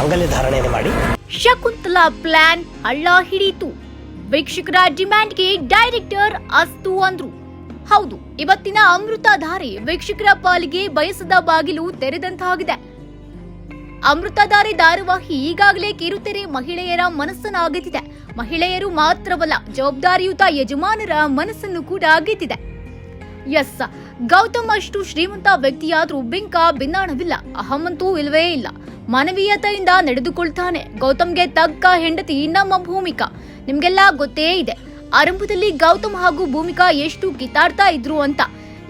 ಮಾಂಗಲ್ಯ ಧಾರಣೆಯನ್ನು ಮಾಡಿ. ಶಕುಂತಲಾ ಪ್ಲಾನ್ ಹಳ್ಳ ಹಿಡಿಯಿತು. ವೀಕ್ಷಕರ ಡಿಮ್ಯಾಂಡ್ಗೆ ಡೈರೆಕ್ಟರ್ ಅಸ್ತು ಅಂದ್ರು. ಹೌದು, ಇವತ್ತಿನ ಅಮೃತಧಾರೆ ವೀಕ್ಷಕರ ಪಾಲಿಗೆ ಬಯಸದ ಬಾಗಿಲು ತೆರೆದಂತಾಗಿದೆ. ಅಮೃತಧಾರೆ ಧಾರಾವಾಹಿ ಈಗಾಗಲೇ ಕಿರುತೆರೆ ಮಹಿಳೆಯರ ಮನಸ್ಸನ್ನ ಮಹಿಳೆಯರು ಮಾತ್ರವಲ್ಲ, ಜವಾಬ್ದಾರಿಯುತ ಯಜಮಾನರ ಮನಸ್ಸನ್ನು ಕೂಡ ಗೆದ್ದಿದೆ ಎಸ್, ಗೌತಮ್ ಅಷ್ಟು ಶ್ರೀಮಂತ ವ್ಯಕ್ತಿಯಾದ್ರೂ ಬಿಂಕ ಬಿನ್ನಾಣವಿಲ್ಲ. ಅಹಮಂತೂ ಇಲ್ವೇ ಇಲ್ಲ. ಮಾನವೀಯತೆಯಿಂದ ನಡೆದುಕೊಳ್ತಾನೆ. ಗೌತಮ್ಗೆ ತಕ್ಕ ಹೆಂಡತಿ ನಮ್ಮ ಭೂಮಿಕಾ. ನಿಮ್ಗೆಲ್ಲ ಗೊತ್ತೇ ಇದೆ. ಆರಂಭದಲ್ಲಿ ಗೌತಮ್ ಹಾಗೂ ಭೂಮಿಕಾ ಎಷ್ಟು ಕಿತಾಡ್ತಾ ಇದ್ರು ಅಂತ.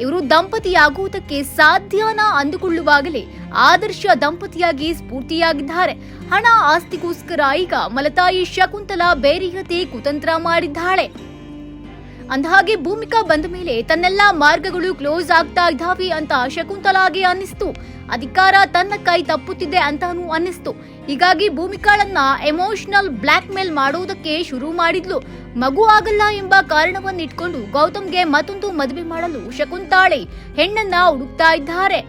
ಇವರು ದಂಪತಿಯಾಗುವುದಕ್ಕೆ ಸಾಧ್ಯನ ಅಂದುಕೊಳ್ಳುವಾಗಲೇ ಆದರ್ಶ ದಂಪತಿಯಾಗಿ ಸ್ಫೂರ್ತಿಯಾಗಿದ್ದಾರೆ. ಹಣ ಆಸ್ತಿಗೋಸ್ಕರ ಈಗ ಮಲತಾಯಿ ಶಕುಂತಲಾ ಬೇರಿಯತೆ ಕುತಂತ್ರ ಮಾಡಿದ್ದಾಳೆ. ಅಂದಹಾಗೆ ಭೂಮಿಕಾ ಬಂದ ಮೇಲೆ ತನ್ನೆಲ್ಲ ಮಾರ್ಗಗಳು ಕ್ಲೋಸ್ ಆಗ್ತಾ ಇದ್ದಾವೆ ಅಂತ ಶಕುಂತಲಾಗೆ ಅನ್ನಿಸ್ತು. ಅಧಿಕಾರ ತನ್ನ ಕೈ ತಪ್ಪುತ್ತಿದೆ ಅಂತಾನು ಅನ್ನಿಸ್ತು. ಹೀಗಾಗಿ ಭೂಮಿಕಾಳನ್ನ ಎಮೋಷನಲ್ ಬ್ಲ್ಯಾಕ್ ಮೇಲ್ ಮಾಡೋದಕ್ಕೆ ಶುರು ಮಾಡಿದ್ಲು. ಮಗು ಆಗಲ್ಲ ಎಂಬ ಕಾರಣವನ್ನಿಟ್ಕೊಂಡು ಗೌತಮ್ಗೆ ಮತ್ತೊಂದು ಮದುವೆ ಮಾಡಲು ಶಕುಂತಾಳೆ ಹೆಣ್ಣನ್ನ ಹುಡುಕ್ತಾ ಇದ್ದಾರೆ.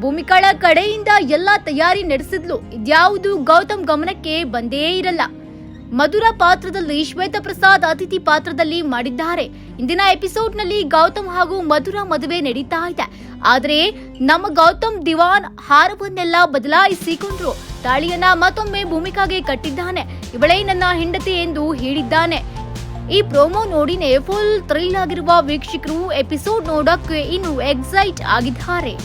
ಭೂಮಿಕಾಳ ಕಡೆಯಿಂದ ಎಲ್ಲಾ ತಯಾರಿ ನಡೆಸಿದ್ಲು. ಇದ್ಯಾವುದು ಗೌತಮ್ ಗಮನಕ್ಕೆ ಬಂದೇ ಇರಲ್ಲ. ಮಧುರ ಪಾತ್ರದಲ್ಲಿ ಶ್ವೇತ ಪ್ರಸಾದ್ ಅತಿಥಿ ಪಾತ್ರದಲ್ಲಿ ಮಾಡಿದ್ದಾರೆ. ಇಂದಿನ ಎಪಿಸೋಡ್ನಲ್ಲಿ ಗೌತಮ್ ಹಾಗೂ ಮಧುರ ಮದುವೆ ನಡೀತಾ ಇದೆ. ಆದರೆ ನಮ್ಮ ಗೌತಮ್ ದಿವಾನ್ ಹಾರವನ್ನೆಲ್ಲ ಬದಲಾಯಿಸಿಕೊಂಡ್ರು. ತಾಳಿಯನ್ನ ಮತ್ತೊಮ್ಮೆ ಭೂಮಿಕಾಗೆ ಕಟ್ಟಿದ್ದಾನೆ. ಇವಳೇ ನನ್ನ ಹೆಂಡತಿ ಎಂದು ಹೇಳಿದ್ದಾನೆ. ಈ ಪ್ರೋಮೋ ನೋಡಿನೇ ಫುಲ್ ಥ್ರಿಲ್ ಆಗಿರುವ ವೀಕ್ಷಕರು ಎಪಿಸೋಡ್ ನೋಡಕ್ಕೆ ಇನ್ನು ಎಕ್ಸೈಟ್ ಆಗಿದ್ದಾರೆ.